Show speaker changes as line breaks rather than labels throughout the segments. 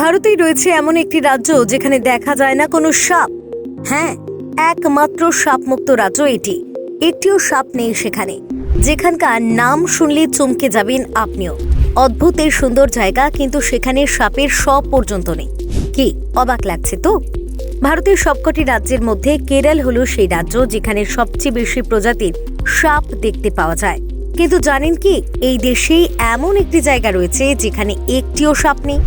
ভারতেই রয়েছে এমন একটি রাজ্য যেখানে দেখা যায় না কোনো সাপ। হ্যাঁ একমাত্র সাপমুক্ত রাজ্য এটি। একটিও সাপ নেই সেখানে। যেখানকার নাম শুনলে চমকে যাবেন আপনিও। অদ্ভুত এই সুন্দর জায়গা, কিন্তু সেখানে সাপের সব পর্যন্ত নেই। কি, অবাক লাগছে তো? ভারতের সবকটি রাজ্যের মধ্যে কেরল হলো সেই রাজ্য যেখানে সবচেয়ে বেশি প্রজাতির সাপ দেখতে পাওয়া যায়। কিন্তু জানেন কি, এই দেশেই এমন একটি জায়গা রয়েছে যেখানে একটিও সাপ নেই।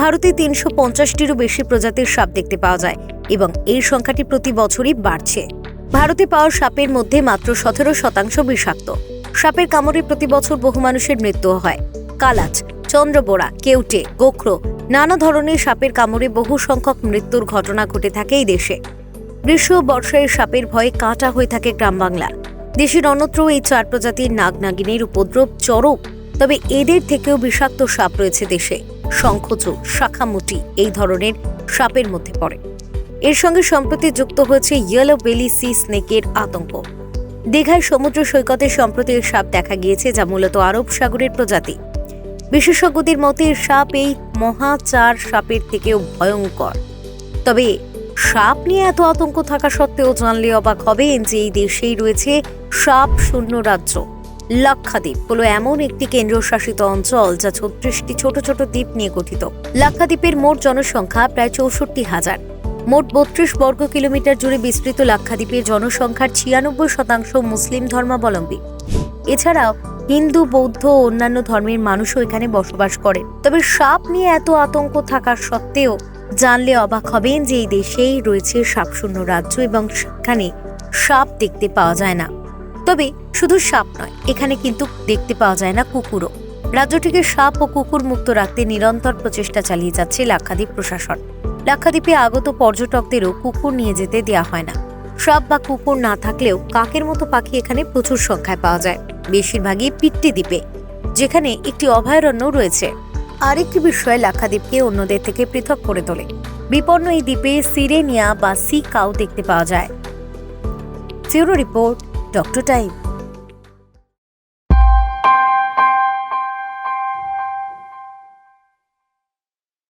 ভারতে তিনশো পঞ্চাশটিরও বেশি প্রজাতির সাপ দেখতে পাওয়া যায় এবং এই সংখ্যাটি প্রতি বছরই বাড়ছে। ভারতে পাওয়া সাপের মধ্যে মাত্র সতেরো শতাংশ বিষাক্ত। সাপের কামড়ে প্রতি বছর বহু মানুষের মৃত্যু হয়। কালাচ চন্দ্রবোড়া কেউটে, গোখরো নানা ধরনের সাপের কামড়ে বহু সংখ্যক মৃত্যুর ঘটনা ঘটে থাকে এই দেশে। গ্রীষ্ম বর্ষায় সাপের ভয়ে কাঁটা হয়ে থাকে গ্রাম বাংলা দেশের অন্যত্র এই চার প্রজাতির নাগনাগিনীর উপদ্রব চরম, তবে এদের থেকেও বিষাক্ত সাপ রয়েছে দেশে। শঙ্খচূড়, শাখামুটি এই ধরনের সাপের মধ্যে পড়ে। এর সঙ্গে সম্প্রতি যুক্ত হয়েছে ইয়েলো বেলি সি স্নেকের আতঙ্ক। দীঘায় সমুদ্র সৈকতে সম্প্রতি এর সাপ দেখা গিয়েছে, যা মূলত আরব সাগরের প্রজাতি। বিশেষজ্ঞদের মতে, এর সাপ এই মহাচার সাপের থেকেও ভয়ঙ্কর। তবে সাপ নিয়ে এত আতঙ্ক থাকা সত্ত্বেও জানলে অবাক হবেন যে এই দেশেই রয়েছে সাপ শূন্য রাজ্য। লাক্ষাদ্বীপ হলো এমন একটি কেন্দ্রশাসিত অঞ্চল যা ছত্রিশটি ছোট ছোট দ্বীপ নিয়ে গঠিত। লাক্ষাদ্বীপের মোট জনসংখ্যা প্রায় চৌষট্টি হাজার। মোট বত্রিশ বর্গ কিলোমিটার জুড়ে বিস্তৃত লাক্ষাদ্বীপের জনসংখ্যার ছিয়ানব্বই শতাংশ মুসলিম ধর্মাবলম্বী। এছাড়াও হিন্দু, বৌদ্ধ ও অন্যান্য ধর্মের মানুষও এখানে বসবাস করে। তবে সাপ নিয়ে এত আতঙ্ক থাকা সত্ত্বেও জানলে অবাক হবেন যে এই দেশেই রয়েছে সাপশূন্য রাজ্য এবং সেখানে সাপ দেখতে পাওয়া যায় না। তবে শুধু সাপ নয়, এখানে কিন্তু দেখতে পাওয়া যায় না কুকুরও। রাজ্যটিকে সাপ ও কুকুর মুক্ত রাখতে নিরন্তর প্রচেষ্টা চালিয়ে যাচ্ছে লাক্ষাদ্বীপ প্রশাসন। লাক্ষাদ্বীপে আগত পর্যটকদেরও কুকুর নিয়ে যেতে দেওয়া হয় না। সাপ বা কুকুর না থাকলেও কাকের মতো পাখি এখানে প্রচুর সংখ্যায় পাওয়া যায়, বেশিরভাগই পিট্টি দ্বীপে, যেখানে একটি অভয়ারণ্য রয়েছে। আরেকটি বিষয় লাক্ষাদ্বীপকে অন্যদের থেকে পৃথক করে তোলে। বিপন্ন এই দ্বীপে সিরেনিয়া বা সি কাউ দেখতে পাওয়া যায়। Report doctor time